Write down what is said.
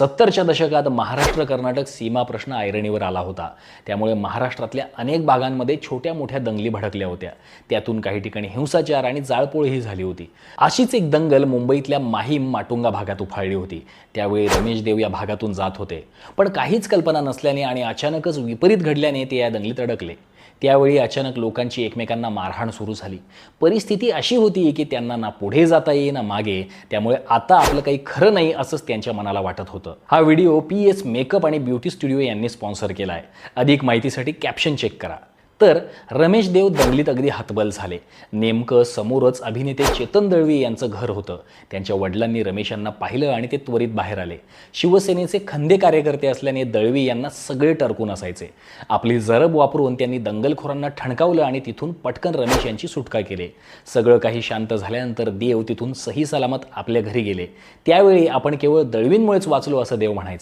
सत्तरच्या दशकात महाराष्ट्र कर्नाटक सीमा प्रश्न ऐरणीवर आला होता. त्यामुळे महाराष्ट्रातल्या अनेक भागांमध्ये छोट्या मोठ्या दंगली भडकल्या होत्या. त्यातून काही ठिकाणी हिंसाचार आणि जाळपोळही झाली होती. अशीच एक दंगल मुंबईतल्या माहीम माटुंगा भागात उफाळली होती. त्यावेळी रमेश देव या भागातून जात होते. पण काहीच कल्पना नसल्याने आणि अचानकच विपरीत घडल्याने ते या दंगलीत अडकले. त्यावेळी अचानक लोकांची एकमेकांना मारहाण सुरू झाली. परिस्थिती अशी होती की त्यांना ना पुढे जाता येई ना मागे. त्यामुळे आता आपलं काही खरं नाही असंच त्यांच्या मनाला वाटत होतं. हा व्हिडिओ पी एस मेकअप आणि ब्युटी स्टुडिओ यांनी स्पॉन्सर केला आहे अधिक माहितीसाठी कॅप्शन चेक करा. तर रमेश देव दंगलीत अगदी हतबल झाले. नेमकं समोरच अभिनेते चेतन दळवी यांचं घर होतं. त्यांच्या वडिलांनी रमेश यांना पाहिलं आणि ते त्वरित बाहेर आले. शिवसेनेचे खंदे कार्यकर्ते असल्याने दळवी यांना सगळे टरकून असायचे. आपली जरब वापरून त्यांनी दंगलखोरांना ठणकावलं आणि तिथून पटकन रमेश यांची सुटका केली. सगळं काही शांत झाल्यानंतर देव तिथून सही सलामत आपल्या घरी गेले. त्यावेळी आपण केवळ दळवींमुळेच वाचलो असं देव म्हणायचे.